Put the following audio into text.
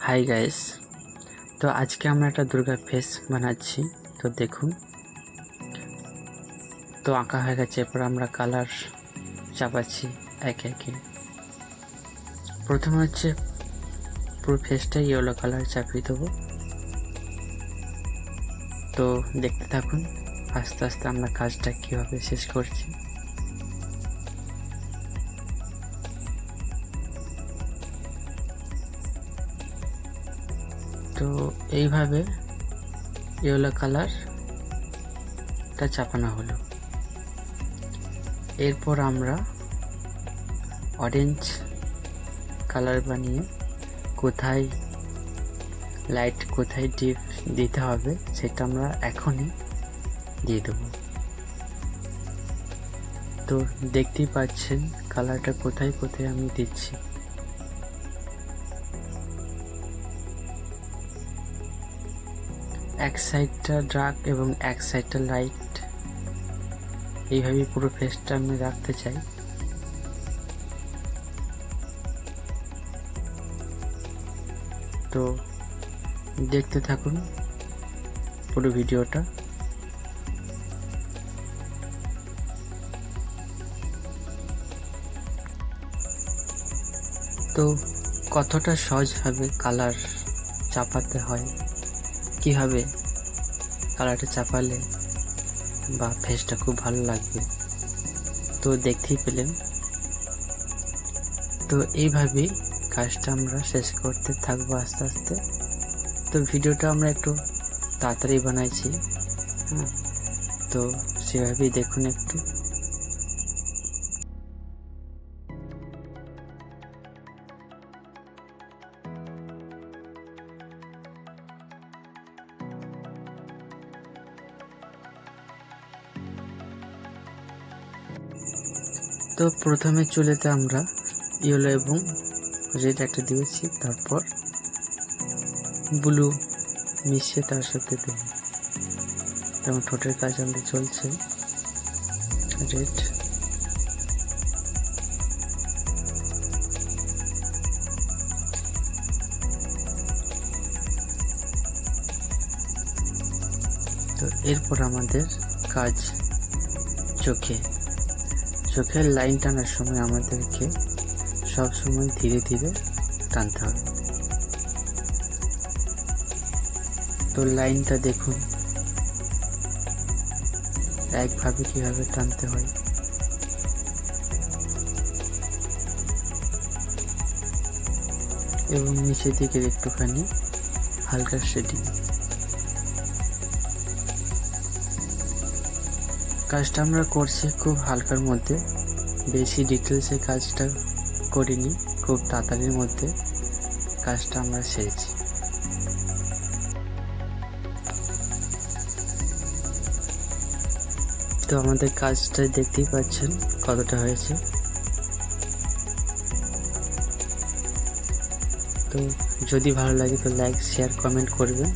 Hi guys তো আজকে আমরা একটা দুর্গা ফেস বানাচ্ছি। তো দেখুন। তো আঁকা হয়ে গেছে। এরপর আমরা কালার চাপাচ্ছি একে একে। প্রথমে হচ্ছে পুরো ফেসটা ইয়েলো কালার চাপিয়ে দেবো। তো দেখতে থাকুন। আস্তে আস্তে আমরা কাজটা কীভাবে শেষ করছি। তো এইভাবে ইয়েলো কালারটা চাপানো হলো। এরপর আমরা অরেঞ্জ কালার বানিয়ে কোথায় লাইট কোথায় ডিপ দিতে হবে সেটা আমরা এখনই দিয়ে দেবো। তো দেখতেই পাচ্ছেন কালারটা কোথায় কোথায় আমি দিচ্ছি। এক সাইডটা ডার্ক এবং এক সাইডটা লাইট এইভাবে পুরো ফেসটা আমি রাখতে চাই। তো দেখতে থাকুন পুরো ভিডিওটা। তো কতটা সহজভাবে কালার চাপাতে হয়? কীভাবে কালারটা চাপালে বা ফেসটা খুব ভালো লাগবে। তো দেখতেই পেলেন। তো এইভাবেই কাজটা আমরা শেষ করতে থাকব আস্তে আস্তে। তো ভিডিওটা আমরা একটু তাড়াতাড়ি বানাইছি হ্যাঁ। তো সেভাবেই দেখুন একটু। তো প্রথমে চুলেতে আমরা ইয়েলো এবং রেড একটা দিয়েছি, তারপর ব্লু মিশিয়ে তার সাথে দেব। যেমন ঠোঁটের কাজ আমাদের চলছে। রেড। তো এরপর আমাদের কাজ চোখে। চোখের লাইন টানার সময় আমাদেরকে সব সময় ধীরে ধীরে টানতে হবে। তো লাইনটা দেখুন। একভাবে কীভাবে টানতে হয়। এবং নিচের দিকে একটুখানি হালকা শেডিং কাজটা আমরা করছি খুব হালকার মধ্যে। বেশি ডিটেলসে কাজটা করিনি, খুব তাড়াতাড়ির মধ্যে কাজটা আমরা সেরেছি। তো আমাদের কাজটা দেখতেই পাচ্ছেন কতটা হয়েছে। তো যদি ভালো লাগে তো লাইক শেয়ার কমেন্ট করবেন।